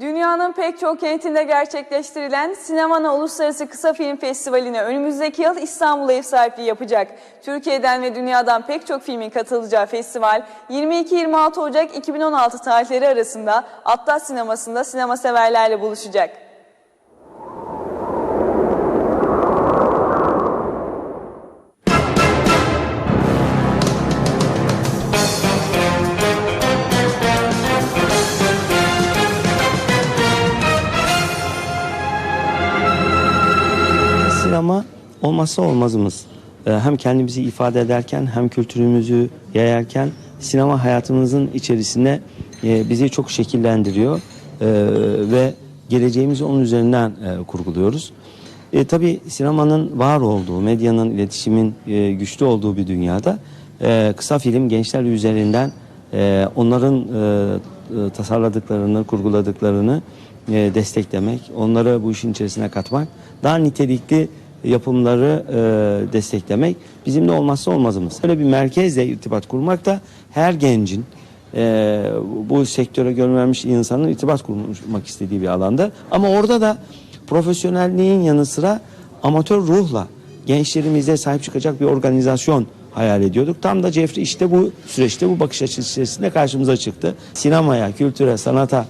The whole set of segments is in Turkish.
Dünyanın pek çok kentinde gerçekleştirilen Sinemana Uluslararası Kısa Film Festivali'ne önümüzdeki yıl İstanbul'a ev sahipliği yapacak. Türkiye'den ve dünyadan pek çok filmin katılacağı festival 22-26 Ocak 2016 tarihleri arasında Atlas Sineması'nda sinema severlerle buluşacak. Sinema olmazsa olmazımız. Ee, Hem kendimizi ifade ederken hem kültürümüzü yayarken sinema hayatımızın içerisinde e, bizi çok şekillendiriyor Ee, ve geleceğimizi onun üzerinden e, kurguluyoruz. E, tabii sinemanın var olduğu, medyanın, iletişimin e, güçlü olduğu bir dünyada e, kısa film gençler üzerinden e, onların e, e, tasarladıklarını, kurguladıklarını e, desteklemek, onları bu işin içerisine katmak, daha nitelikli yapımları e, desteklemek bizim de olmazsa olmazımız. Böyle bir merkezle irtibat kurmak da her gencin e, bu sektöre gönül vermiş insanın irtibat kurmak istediği bir alanda. Ama orada da profesyonelliğin yanı sıra amatör ruhla gençlerimize sahip çıkacak bir organizasyon hayal ediyorduk. Tam da Cefri işte bu süreçte bu bakış açısı içerisinde karşımıza çıktı. Sinemaya, kültüre, sanata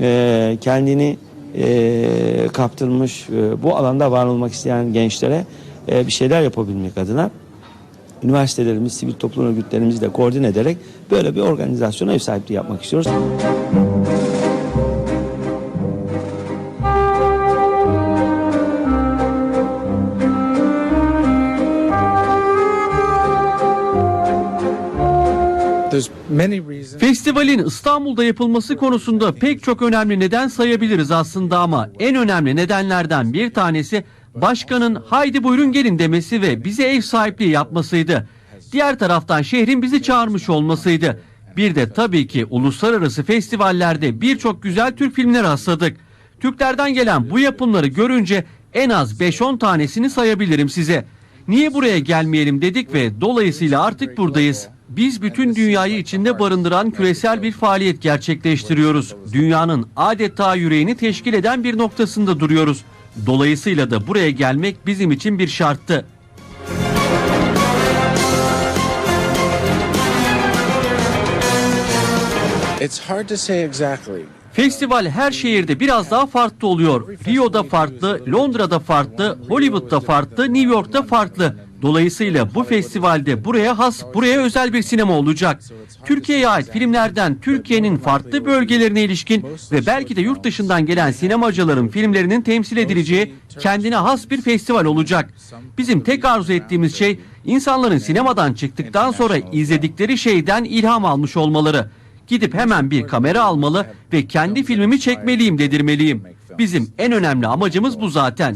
e, kendini e, kaptırmış, e, bu alanda var olmak isteyen gençlere e, bir şeyler yapabilmek adına üniversitelerimiz, sivil toplum örgütlerimizle koordine ederek böyle bir organizasyona ev sahipliği yapmak istiyoruz. Festivalin İstanbul'da yapılması konusunda pek çok önemli neden sayabiliriz aslında ama en önemli nedenlerden bir tanesi başkanın haydi buyurun gelin demesi ve bize ev sahipliği yapmasıydı. Diğer taraftan şehrin bizi çağırmış olmasıydı. Bir de tabii ki uluslararası festivallerde birçok güzel Türk filmine rastladık. Türklerden gelen bu yapımları görünce en az 5-10 tanesini sayabilirim size. Niye buraya gelmeyelim dedik ve dolayısıyla artık buradayız. Biz bütün dünyayı içinde barındıran küresel bir faaliyet gerçekleştiriyoruz. Dünyanın adeta yüreğini teşkil eden bir noktasında duruyoruz. Dolayısıyla da buraya gelmek bizim için bir şarttı. It's hard to say exactly. Festival her şehirde biraz daha farklı oluyor. Rio'da farklı, Londra'da farklı, Hollywood'da farklı, New York'ta farklı. Dolayısıyla bu festivalde buraya has, buraya özel bir sinema olacak. Türkiye'ye ait filmlerden Türkiye'nin farklı bölgelerine ilişkin ve belki de yurt dışından gelen sinemacıların filmlerinin temsil edileceği kendine has bir festival olacak. Bizim tek arzu ettiğimiz şey insanların sinemadan çıktıktan sonra izledikleri şeyden ilham almış olmaları. Gidip hemen bir kamera almalı ve kendi filmimi çekmeliyim dedirmeliyim. Bizim en önemli amacımız bu zaten.